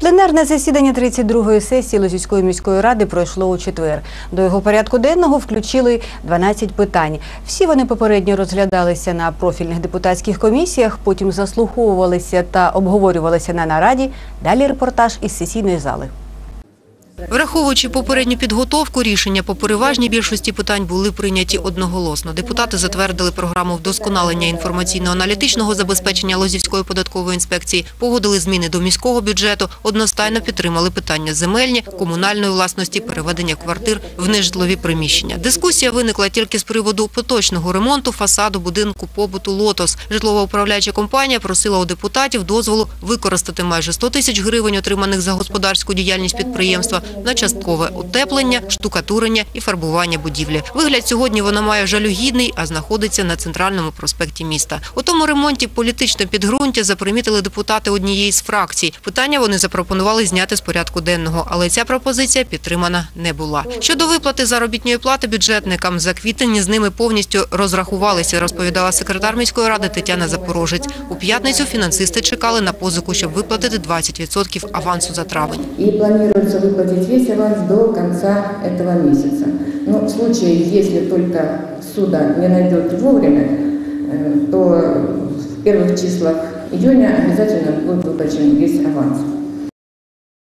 Пленарне засідання 32-ї сесії Лозівської міської ради пройшло у четвер. До його порядку денного включили 12 питань. Всі вони попередньо розглядалися на профільних депутатських комісіях, потім заслуховувалися та обговорювалися на нараді. Далі репортаж із сесійної зали. Враховуючи попередню підготовку, рішення по переважній більшості питань були прийняті одноголосно. Депутати затвердили програму вдосконалення інформаційно-аналітичного забезпечення Лозівської податкової інспекції, погодили зміни до міського бюджету, одностайно підтримали питання земельні, комунальної власності, переведення квартир в нежитлові приміщення. Дискусія виникла тільки з приводу поточного ремонту фасаду будинку побуту «Лотос». Житлово-управляюча компанія просила у депутатів дозволу використати майже 100 тисяч гривень, отриманих за господарську діяльність підприємства, на часткове утеплення, штукатурення і фарбування будівлі. Вигляд сьогодні вона має жалюгідний, а знаходиться на центральному проспекті міста. У тому ремонті політичне підґрунтя запримітили депутати однієї з фракцій. Питання вони запропонували зняти з порядку денного, але ця пропозиція підтримана не була. Щодо виплати заробітної плати бюджетникам, за квітень з ними повністю розрахувалися, розповідала секретар міської ради Тетяна Запорожець. У п'ятницю фінансисти чекали на позику, щоб виплатити 20% авансу за травень. И планируется выплатить весь аванс до конца этого месяца. Но в случае, если только суда не найдет вовремя, э, то в первых числах июня обязательно будет выплачен весь аванс.